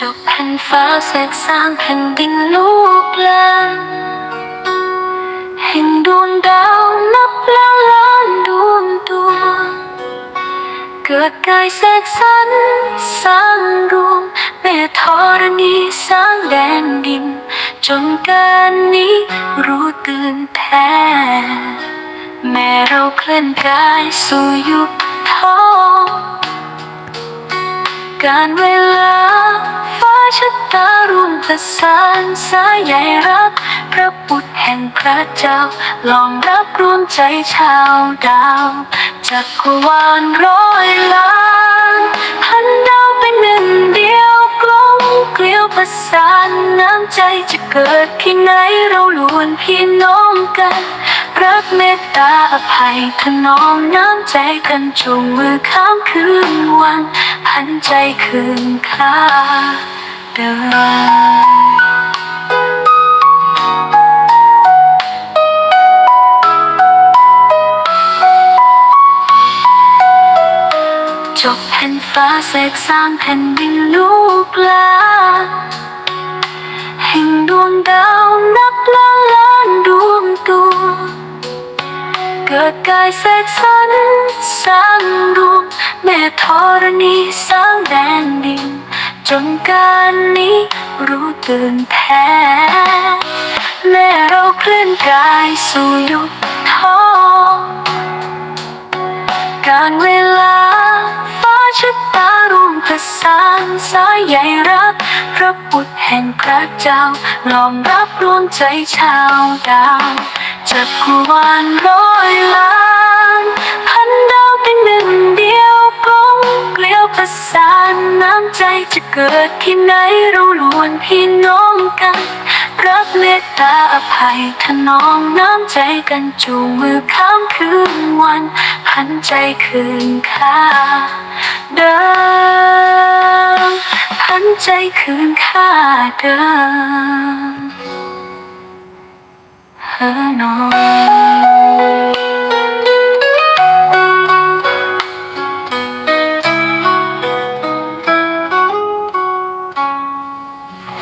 เสกสร้างแผ่นดินลูกแลนแห่งดวงดาวนับล้านล้านดวงดวงเกิดกายเสกสรรสร้างรวมแม่ธรณีสร้างแดนดิน จนการนี้รู้ตื่นแท้แม่เราเคลื่อนกายสู่ยุคทองการเวลาาร่วมประสานสายใยรัก พระบุตรแห่งพระเจ้า ลองรับรวมใจชาวดาวจักรวาลร้อยล้านพันดาวเป็นหนึ่งเดียวกลมเกลียวประสานน้ำใจจะเกิดที่ไหนเราล้วนพี่น้องกันรักเมตตาอภัยถนอมน้ำใจกันจูงมือข้ามคืนวัน พันใจคืนค่า เดินจบแผ่นฟ้าเสกสร้างแผ่นดินลูกหลานแห่งดวงดาวนับล้านล้านดวงตัว เกิดกายเสกสรรสร้างรวมแม่ธรณีสร้างแดนดิน จนการนี้รู้ตื่นแท้แม่เราเคลื่อนกายสู่ยุคทองการเวลาฟ้าชะตาร่วมประสานสายใยรักพระบุตรแห่งพระเจ้าลอมรับรวมใจชาวดาวจักรวาลร้อยล้าน จจะเกิดที่ไหนเราล้วนพี่น้องกัน รักเมตตาอภัยถนอมน้ำใจกันจูงมือข้ามคืนวันพันใจคืนค่าเดิมพันใจคืนค่าเดิมเฮอนอน Oh.